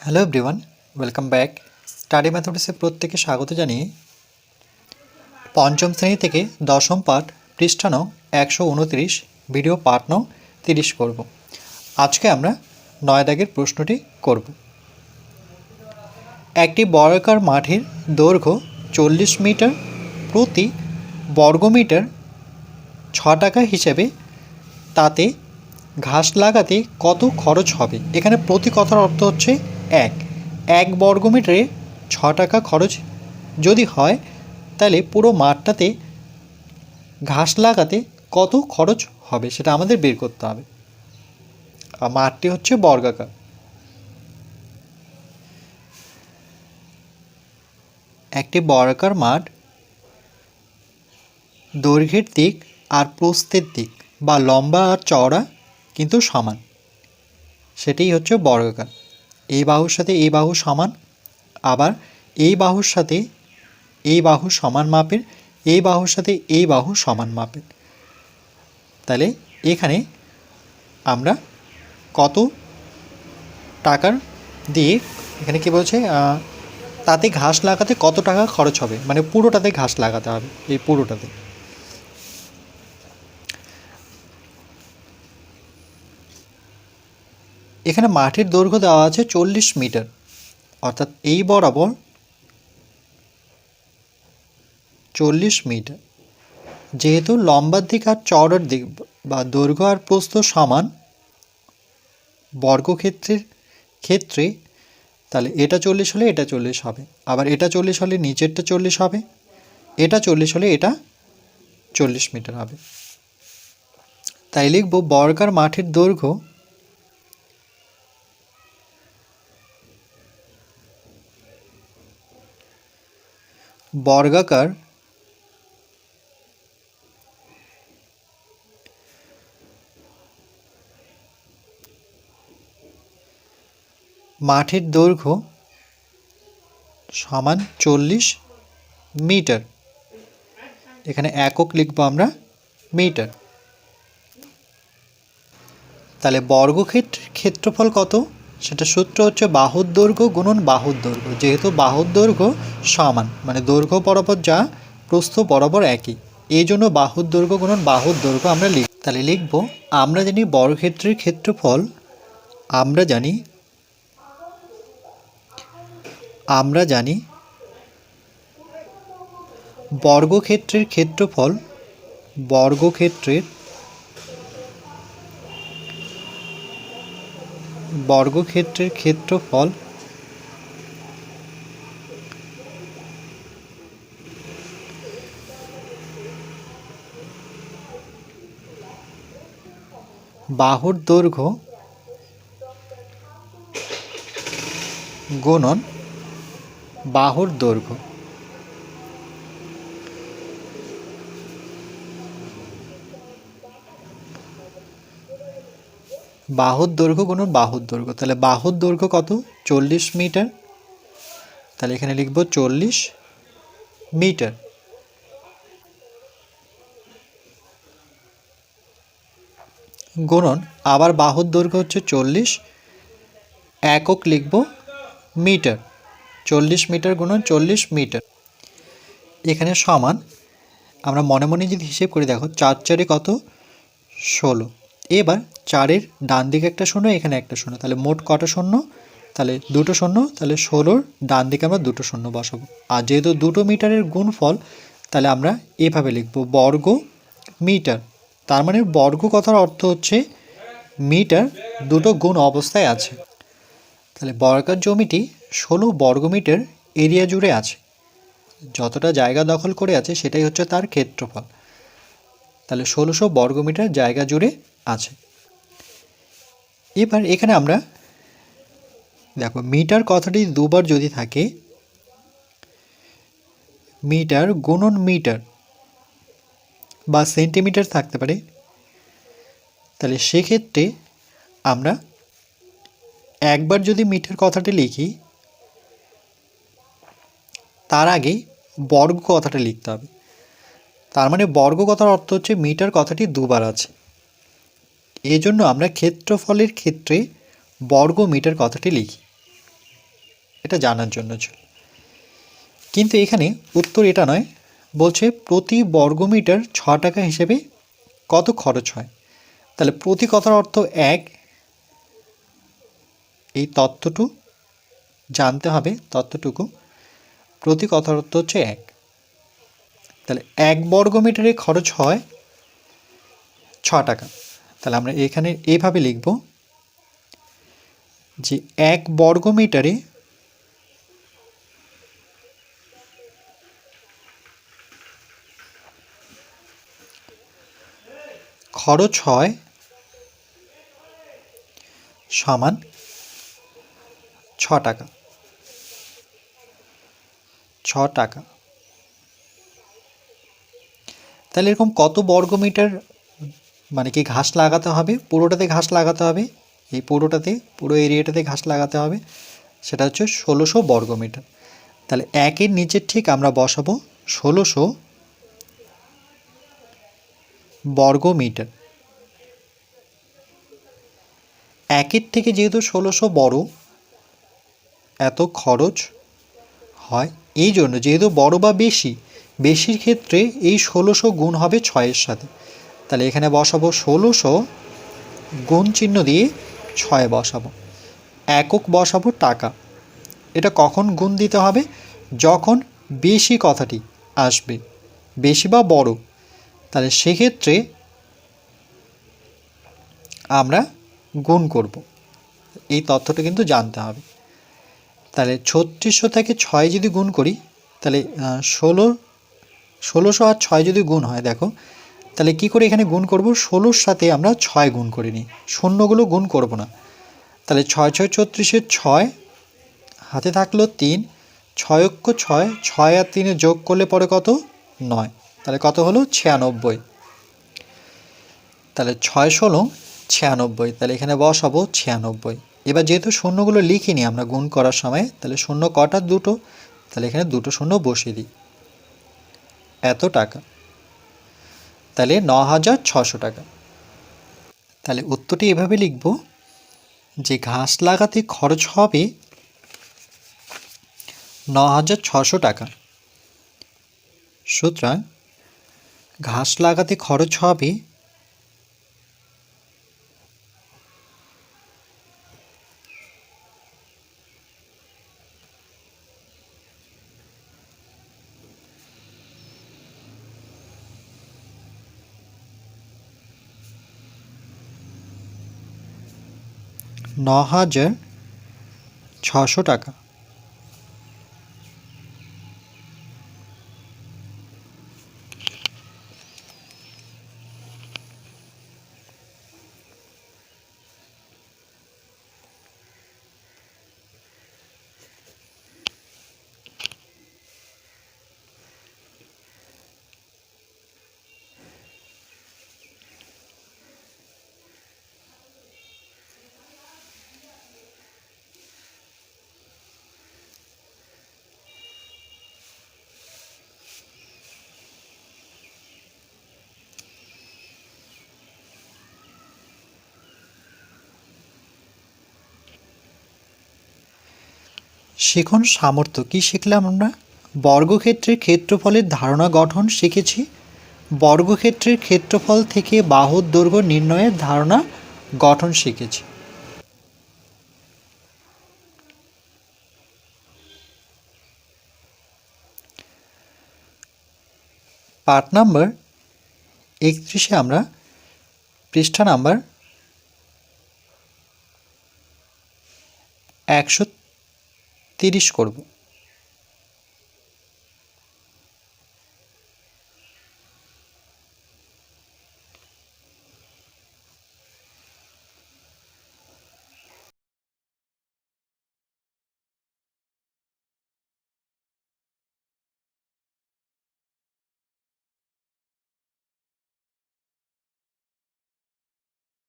Hello everyone welcome back study ম্যাথমেটিক্সে প্রত্যেকে স্বাগত জানিয়ে পঞ্চম শ্রেণি থেকে দশম পাঠ পৃষ্ঠা একশো উনত্রিশ ভিডিও পাঠ নং তিরিশ করব। আজকে আমরা নয় দাগের প্রশ্নটি করব। একটি বর্গাকার মাঠের দৈর্ঘ্য চল্লিশ মিটার প্রতি বর্গমিটার ছ টাকা হিসেবে, তাতে ঘাস লাগাতে কত খরচ হবে? এখানে প্রতি কথার অর্থ হচ্ছে এক। এক বর্গমিটারে ছ টাকা খরচ যদি হয়, তাহলে পুরো মাঠটাতে ঘাস লাগাতে কত খরচ হবে সেটা আমাদের বের করতে হবে। আর মাঠটি হচ্ছে বর্গাকার। একটি বর্গাকার মাঠ দৈর্ঘ্যের দিক আর প্রস্থের দিক বা লম্বা আর চওড়া কিন্তু সমান। সেটাই হচ্ছে বর্গাকার। এই বাহুর সাথে এই বাহু সমান, আবার এই বাহুর সাথে এই বাহু সমান মাপের, এই বাহুর সাথে এই বাহু সমান মাপের। তাহলে এখানে আমরা কত টাকার দিয়ে, এখানে কি বলছে তাতে ঘাস লাগাতে কত টাকা খরচ হবে? মানে পুরোটাতে ঘাস লাগাতে হবে, এই পুরোটাতে। এখানে মাঠের দৈর্ঘ্য দেওয়া আছে চল্লিশ মিটার। অর্থাৎ এই বরাবর চল্লিশ মিটার। যেহেতু লম্বার দিক আর চওড়ার দিক বা দৈর্ঘ্য আর প্রস্থ সমান বর্গক্ষেত্রের ক্ষেত্রে, তাহলে এটা চল্লিশ হলে এটা চল্লিশ হবে। আবার এটা চল্লিশ হলে নিচেরটা চল্লিশ হবে। এটা চল্লিশ হলে এটা চল্লিশ মিটার হবে। তাই লিখব বর্গার মাঠের দৈর্ঘ্য বর্গাকার মাঠের দৈর্ঘ্য সমান চল্লিশ মিটার। এখানে একক লিখব আমরা মিটার। তাহলে বর্গক্ষেত্রের ক্ষেত্রফল কত? সেটা সূত্র হচ্ছে বাহুর দৈর্ঘ্য গুণন বাহুর দৈর্ঘ্য। যেহেতু বাহুর দৈর্ঘ্য সমান মানে দৈর্ঘ্য বরাবর যা, প্রস্থ বরাবর একই। এই জন্য বাহুর দৈর্ঘ্য গুণন বাহুর দৈর্ঘ্য আমরা লিখ, তাহলে লিখব, আমরা জানি বর্গক্ষেত্রের ক্ষেত্রফল, আমরা জানি আমরা জানি বর্গক্ষেত্রের ক্ষেত্রফল, বর্গক্ষেত্রের বর্গক্ষেত্রের ক্ষেত্রফল? বাহুর দৈর্ঘ্য গুণন বাহুর দৈর্ঘ্য। বাহুর দৈর্ঘ্য গুণন বাহুর দৈর্ঘ্য। তাহলে বাহুর দৈর্ঘ্য কত? চল্লিশ মিটার। তাহলে এখানে লিখব চল্লিশ মিটার। গুণন, আবার বাহুর দৈর্ঘ্য হচ্ছে চল্লিশ, একক লিখব মিটার। চল্লিশ মিটার গুণন চল্লিশ মিটার। এখানে সমান, আমরা মনে মনে যদি হিসেব করে দেখো, চার চারে কত? ষোলো। এবার চারের ডান দিকে একটা শূন্য, এখানে একটা শূন্য। তাহলে মোট কটা শূন্য? তাহলে দুটো শূন্য, তাহলে ষোলোর ডান দিকে আমরা দুটো শূন্য বসাবো। আর যেহেতু দুটো মিটারের গুণফল, তাহলে আমরা এভাবে লিখব বর্গ মিটার। তার মানে বর্গ কথার অর্থ হচ্ছে মিটার দুটো গুণ অবস্থায় আছে। তাহলে বর্গার জমিটি ষোলো বর্গমিটার এরিয়া জুড়ে আছে। যতটা জায়গা দখল করে আছে, সেটাই হচ্ছে তার ক্ষেত্রফল। তাহলে ষোলোশো বর্গমিটার জায়গা জুড়ে আছে। এবার এখানে আমরা দেখো মিটার কথাটি দুবার যদি থাকে, মিটার গুণন মিটার বা সেন্টিমিটার থাকতে পারে, তাহলে সেক্ষেত্রে আমরা একবার যদি মিটার কথাটি লিখি, তার আগে বর্গ কথাটা লিখতে হবে। তার মানে বর্গ কথার অর্থ হচ্ছে মিটার কথাটি দুবার আছে। এই জন্য আমরা ক্ষেত্রফলের ক্ষেত্রে বর্গ মিটার কথাটি লিখি। এটা জানার জন্য ছিল। কিন্তু এখানে উত্তর এটা নয়, বলছে প্রতি বর্গমিটার ছ টাকা হিসেবে কত খরচ হয়? তাহলে প্রতি কথার অর্থ এক। এই তত্ত্বটু জানতে হবে, তত্ত্বটুকু। প্রতি কথার অর্থ হচ্ছে এক। তাহলে এক বর্গমিটারে খরচ হয় ছ টাকা। তাহলে আমরা এখানে এইভাবে লিখব যে এক বর্গমিটারে খরচ হয় সমান ছ টাকা। ছ টাকা। তাহলে এরকম কত বর্গমিটার মানে কি ঘাস লাগাতে হবে? পুরোটাতে ঘাস লাগাতে হবে? এই পুরোটাতে, পুরো এরিয়াটাতে ঘাস লাগাতে হবে। সেটা হচ্ছে ষোলোশো বর্গমিটার তাহলে একের নিচের ঠিক আমরা বসাবো ষোলোশো বর্গমিটার একের থেকে যেহেতু ষোলোশো বড়, এত খরচ হয়। এই জন্য যেহেতু বড় বা বেশি, বেশির ক্ষেত্রে এই ষোলোশো গুণ হবে ছয়ের সাথে। তাহলে এখানে বসাবো ষোলোশো গুণ চিহ্ন দিয়ে ছয় বসাবো। একক বসাবো টাকা। এটা কখন গুণ দিতে হবে? যখন বেশি কথাটি আসবে, বেশি বা বড়। তাহলে সেক্ষেত্রে আমরা গুণ করব। এই তথ্যটা কিন্তু জানতে হবে। তাহলে ছত্রিশশো থেকে ছয় যদি গুণ করি, তাহলে ষোলো, ষোলোশো আর ছয় যদি গুণ হয়, দেখো তাহলে কি করে এখানে গুণ করব? ষোলোর সাথে আমরা ছয় গুণ করে নিই। শূন্যগুলো গুণ করব না। তাহলে ছয় ছয় ছত্রিশের ছয়, হাতে থাকল তিন। ছয় অক্ষ ছয় ছয় আর তিনে যোগ করলে পরে কত? নয়। তাহলে কত হলো? ছিয়ানব্বই। তাহলে ছয় ষোলো, ছিয়ানব্বই। তাহলে এখানে বসাবো ছিয়ানব্বই। এবার যেহেতু শূন্যগুলো লিখিনি আমরা গুণ করার সময়, তাহলে শূন্য কটা দুটো? তাহলে এখানে দুটো শূন্য বসিয়ে দিই। এত টাকা। তাহলে ন হাজার ছশো টাকা। তাহলে উত্তরটি এভাবে লিখব, যে ঘাস লাগাতে খরচ হবে ন হাজার ছশো টাকা। সুতরাং ঘাস লাগাতে খরচ হবে ন হাজার ছশো টাকা। শিখন সামর্থ্য কী শিখলাম আমরা? বর্গক্ষেত্রের ক্ষেত্রফলের ধারণা গঠন শিখেছি। বর্গক্ষেত্রের ক্ষেত্রফল থেকে বাহুর দৈর্ঘ্য নির্ণয়ের ধারণা গঠন শিখেছি। পার্ট নাম্বার একত্রিশে আমরা পৃষ্ঠা নাম্বার একশো তিরিশ করব।